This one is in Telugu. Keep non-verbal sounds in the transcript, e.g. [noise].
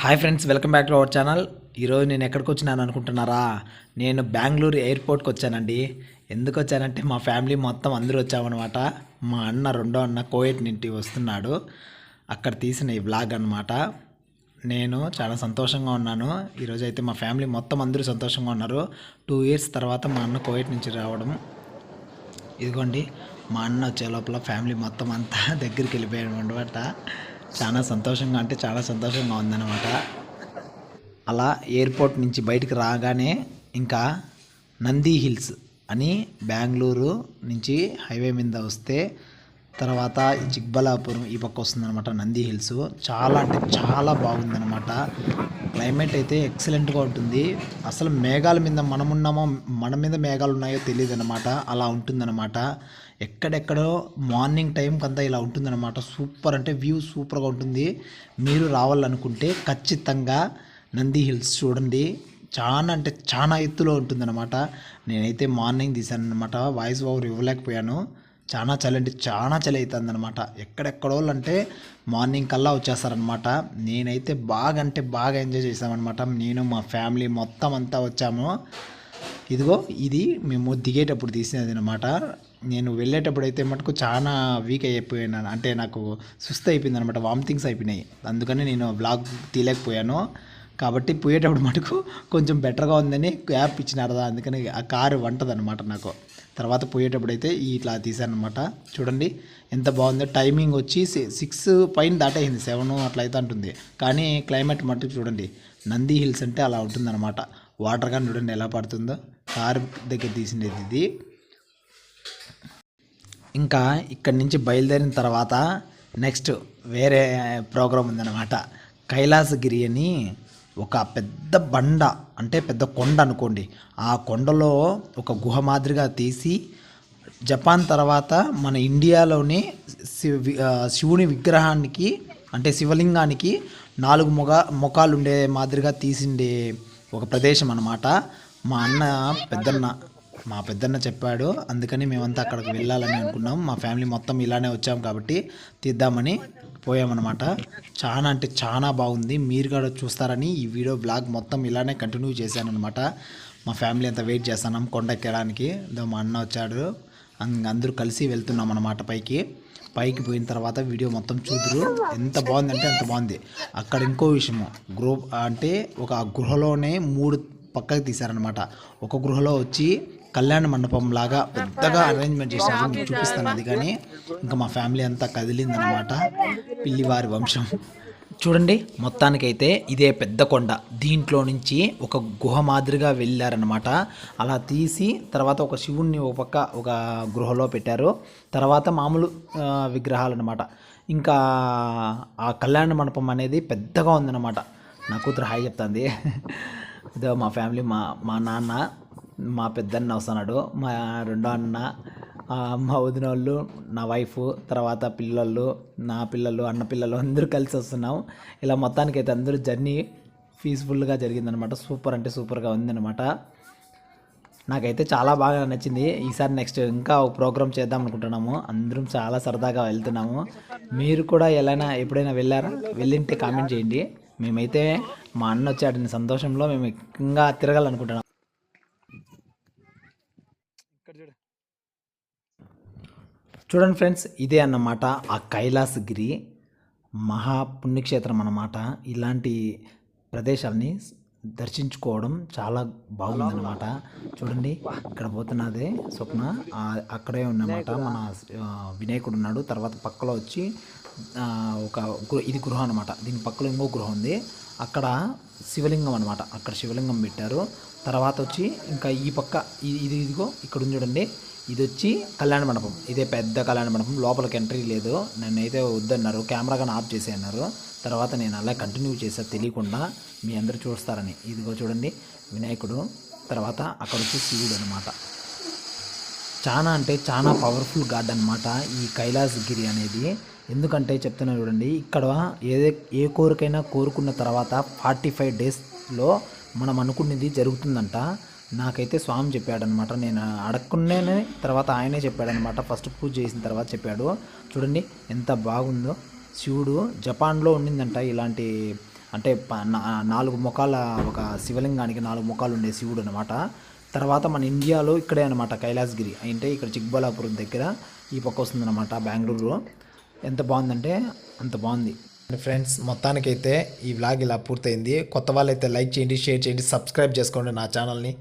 Hi friends welcome back to our channel. ఈరోజు నేను ఎక్కడికి వచ్చినాను అనుకుంటున్నారా? నేను బెంగళూరు ఎయిర్పోర్ట్కి వచ్చానండి. ఎందుకు వచ్చానంటే మా ఫ్యామిలీ మొత్తం అందరూ వచ్చామన్నమాట. మా అన్న రెండో అన్న కోయట్ నుండి వస్తున్నాడు. అక్కడ తీసిన ఈ బ్లాగ్ అన్నమాట. నేను చాలా సంతోషంగా ఉన్నాను. ఈరోజు అయితే మా ఫ్యామిలీ మొత్తం అందరూ సంతోషంగా ఉన్నారు. టూ ఇయర్స్ తర్వాత మా అన్న కోయట్ నుంచి రావడం. ఇదిగోండి మా అన్న వచ్చే లోపల ఫ్యామిలీ మొత్తం అంతా [laughs] దగ్గరికి వెళ్ళిపోయాడు అనమాట చాలా సంతోషంగా అంటే చాలా సంతోషంగా ఉందన్నమాట. అలా ఎయిర్పోర్ట్ నుంచి బయటికి రాగానే ఇంకా నంది హిల్స్ అని బెంగళూరు నుంచి హైవే మీద వస్తే తర్వాత జిగ్బలాపురం చిక్బలాపురం ఈ పక్క వస్తుందన్నమాట నంది హిల్స్. చాలా అంటే చాలా బాగుందన్నమాట. క్లైమేట్ అయితే ఎక్సలెంట్గా ఉంటుంది. అసలు మేఘాల మీద మనం ఉన్నామో మన మీద మేఘాలు ఉన్నాయో తెలియదు అనమాట అలా ఉంటుందన్నమాట. ఎక్కడెక్కడో మార్నింగ్ టైంకి అంతా ఇలా ఉంటుందన్నమాట. సూపర్ అంటే వ్యూ సూపర్గా ఉంటుంది. మీరు రావాలనుకుంటే ఖచ్చితంగా నంది హిల్స్ చూడండి. చాలా అంటే చాలా ఎత్తులో ఉంటుందన్నమాట. నేనైతే మార్నింగ్ తీశాను అనమాట వాయిస్ ఓవర్ ఇవ్వలేకపోయాను. చాలా చలి అంటే చాలా చలి అవుతుంది అనమాట ఎక్కడెక్కడో అంటే మార్నింగ్ కల్లా వచ్చేస్తారనమాట నేనైతే బాగా అంటే బాగా ఎంజాయ్ చేసామన్నమాట నేను మా ఫ్యామిలీ మొత్తం అంతా వచ్చాము. ఇదిగో ఇది మేము దిగేటప్పుడు తీసినది అనమాట నేను వెళ్ళేటప్పుడు అయితే మటుకు చాలా వీక్ అయిపోయాను. అంటే నాకు సుస్థ అయిపోయింది అనమాట వామిటింగ్స్ అయిపోయినాయి. అందుకని నేను బ్లాగ్ తీయలేకపోయాను. కాబట్టి పోయేటప్పుడు మటుకు కొంచెం బెటర్గా ఉందని యాప్ ఇచ్చినారదా అందుకని ఆ కారు వంటదనమాట నాకు. తర్వాత పోయేటప్పుడు అయితే ఇట్లా తీశానమాట చూడండి ఎంత బాగుందో. టైమింగ్ వచ్చి సిక్స్ పైన దాటైంది సెవెన్ అట్లా అయితే అంటుంది. కానీ క్లైమేట్ మట్టి చూడండి నంది హిల్స్ అంటే అలా ఉంటుందన్నమాట. వాటర్ కానీ చూడండి ఎలా పడుతుందో. కారు దగ్గర తీసినది ఇది. ఇంకా ఇక్కడి నుంచి బయలుదేరిన తర్వాత నెక్స్ట్ వేరే ప్రోగ్రాం ఉందన్నమాట. కైలాసగిరి అని ఒక పెద్ద బండ అంటే పెద్ద కొండ అనుకోండి. ఆ కొండలో ఒక గుహ మాదిరిగా తీసి జపాన్ తర్వాత మన ఇండియాలోని శివ శివుని విగ్రహానికి అంటే శివలింగానికి నాలుగు మొగ ముఖాలు ఉండే మాదిరిగా తీసిండే ఒక ప్రదేశం అన్నమాట. మా అన్న పెద్దన్న మా పెద్దన్న చెప్పాడు అందుకని మేమంతా అక్కడికి వెళ్ళాలని అనుకున్నాం. మా ఫ్యామిలీ మొత్తం ఇలానే వచ్చాం కాబట్టి తీద్దామని పోయామన్నమాట. చాలా అంటే చాలా బాగుంది. మీరు కూడా చూస్తారని ఈ వీడియో బ్లాగ్ మొత్తం ఇలానే కంటిన్యూ చేశానన్నమాట. మా ఫ్యామిలీ అంతా వెయిట్ చేస్తున్నాం కొండ ఎక్కడానికి ఇదో మా అన్న వచ్చాడు. అందరూ కలిసి వెళ్తున్నాం అనమాట పైకి. పైకి పోయిన తర్వాత వీడియో మొత్తం చూదురు ఎంత బాగుందంటే అంత బాగుంది. అక్కడ ఇంకో విషయము. గ్రూప్ అంటే ఒక గృహలోనే మూడు పక్కకి తీశారనమాట ఒక గృహలో వచ్చి కళ్యాణ మండపం లాగా పెద్దగా అరేంజ్మెంట్ చేశారు. మీకు చూపిస్తాను అది కానీ. ఇంకా మా ఫ్యామిలీ అంతా కదిలిందనమాట పిల్లివారి వంశం. చూడండి మొత్తానికైతే ఇదే పెద్ద కొండ. దీంట్లో నుంచి ఒక గుహ మాదిరిగా వెళ్ళారనమాట అలా తీసి తర్వాత ఒక శివుణ్ణి ఒక పక్క ఒక గృహలో పెట్టారు. తర్వాత మామూలు విగ్రహాలు అనమాట ఇంకా ఆ కళ్యాణ మండపం అనేది పెద్దగా ఉందన్నమాట. నా కూతురు హాయ్ చెప్తుంది. ఇదో మా ఫ్యామిలీ మా మా నాన్న మా పెద్దన్న వస్తున్నాడు. మా రెండో అన్న మా వదిన వాళ్ళు నా వైఫ్ తర్వాత పిల్లలు నా పిల్లలు అన్న పిల్లలు అందరూ కలిసి వస్తున్నాం. ఇలా మొత్తానికి అయితే అందరూ జర్నీ పీస్ఫుల్గా జరిగిందనమాట. సూపర్ అంటే సూపర్గా ఉందన్నమాట నాకైతే చాలా బాగా నచ్చింది. ఈసారి నెక్స్ట్ ఇంకా ఒక ప్రోగ్రామ్ చేద్దాం అనుకుంటున్నాము. అందరం చాలా సరదాగా వెళ్తున్నాము. మీరు కూడా ఎలా ఎప్పుడైనా వెళ్ళారా? వెళ్ళింటే కామెంట్ చేయండి. మేమైతే మా అన్న వచ్చాడని సంతోషంలో మేము ఇంకా తిరగాలనుకుంటున్నాము చూడండి ఫ్రెండ్స్ ఇదే అన్నమాట ఆ కైలాసగిరి మహా పుణ్యక్షేత్రం అన్నమాట. ఇలాంటి ప్రదేశాలని దర్శించుకోవడం చాలా బాగుందన్నమాట. చూడండి ఇక్కడ పోతున్నదే స్వప్న. అక్కడే ఉన్నమాట. మన వినాయకుడు ఉన్నాడు. తర్వాత పక్కలో వచ్చి ఒక ఇది గృహం అనమాట దీని పక్కలో ఇంకో గృహం ఉంది. అక్కడ శివలింగం అనమాట అక్కడ శివలింగం పెట్టారు. తర్వాత వచ్చి ఇంకా ఈ పక్క ఇది ఇది ఇదిగో ఇక్కడ ఉంది చూడండి. ఇది వచ్చి కళ్యాణ మండపం. ఇదే పెద్ద కళ్యాణ మండపం. లోపలికి ఎంట్రీ లేదు. నన్నైతే వద్దన్నారు. కెమెరా కానీ ఆఫ్ చేసే అన్నారు. తర్వాత నేను అలా కంటిన్యూ చేసా తెలియకుండా మీ అందరు చూస్తారని. ఇదిగో చూడండి వినాయకుడు. తర్వాత అక్కడ వచ్చి శివుడు అనమాట చాలా అంటే చాలా పవర్ఫుల్ గాడ్ అనమాట ఈ కైలాసగిరి అనేది. ఎందుకంటే చెప్తున్నా చూడండి ఇక్కడ ఏదే ఏ కోరికైనా కోరుకున్న తర్వాత ఫార్టీ ఫైవ్ డేస్లో మనం అనుకున్నది జరుగుతుందంట. నాకైతే స్వామి చెప్పాడనమాట నేను అడగకుండానే తర్వాత ఆయనే చెప్పాడనమాట ఫస్ట్ పూజ చేసిన తర్వాత చెప్పాడు. చూడండి ఎంత బాగుందో. శివుడు జపాన్లో ఉండిందంట ఇలాంటి అంటే నాలుగు ముఖాల ఒక శివలింగానికి నాలుగు ముఖాలు ఉండే శివుడు అనమాట తర్వాత మన ఇండియాలో ఇక్కడే అనమాట కైలాసగిరి. అంటే ఇక్కడ చిక్బలాపురం దగ్గర ఈ పక్క వస్తుందన్నమాట బెంగళూరు. ఎంత బాగుందంటే అంత బాగుంది. ఫ్రెండ్స్ మొత్తానికైతే ఈ వ్లాగ్ ఇలా పూర్తయింది. కొత్త వాళ్ళైతే లైక్ చేయండి షేర్ చేయండి సబ్స్క్రైబ్ చేసుకోండి నా ఛానల్ని.